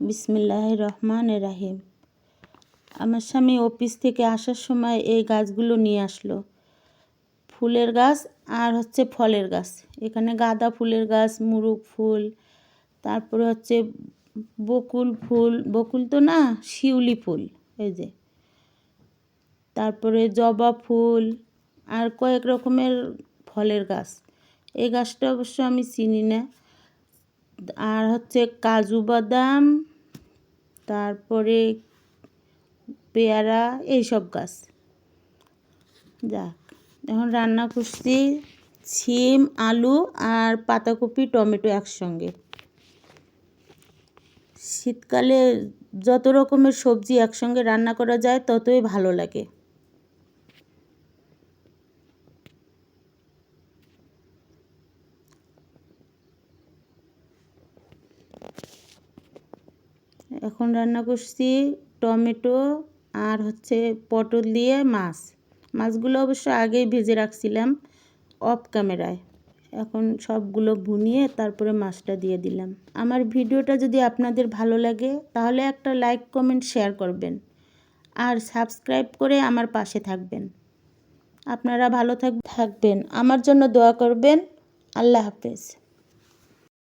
বিসমিল্লাহ রহমান রাহিম। আমার স্বামী অফিস থেকে আসার সময় এই গাছগুলো নিয়ে আসলো। ফুলের গাছ আর হচ্ছে ফলের গাছ। এখানে গাঁদা ফুলের গাছ মুরুগ ফুল, তারপরে হচ্ছে বকুল ফুল, বকুল তো না, শিউলি ফুল, এই যে। তারপরে জবা ফুল আর কয়েক রকমের ফলের গাছ। এই গাছটা অবশ্য আমি চিনি না। আর হচ্ছে কাজু বাদাম, তারপরে পেয়ারা, এইসব গাছ। যাক, এখন রান্না করছি সিম আলু আর পাতাকপি, টমেটো একসঙ্গে। শীতকালে যত রকমের সবজি একসঙ্গে রান্না করা যায়, ততই ভালো লাগে। এখন রান্না করছি টমেটো আর হচ্ছে পটল দিয়ে মাছ। মাছগুলো অবশ্য আগেই ভেজে রাখছিলাম অফ ক্যামেরায় এখন সবগুলো ভুনিয়ে তারপরে মাছটা দিয়ে দিলাম। আমার ভিডিওটা যদি আপনাদের ভালো লাগে, তাহলে একটা লাইক কমেন্ট শেয়ার করবেন। আর সাবস্ক্রাইব করে আমার পাশে থাকবেন। আপনারা ভালো থাকবেন। আমার জন্য দোয়া করবেন। আল্লাহ হাফেজ।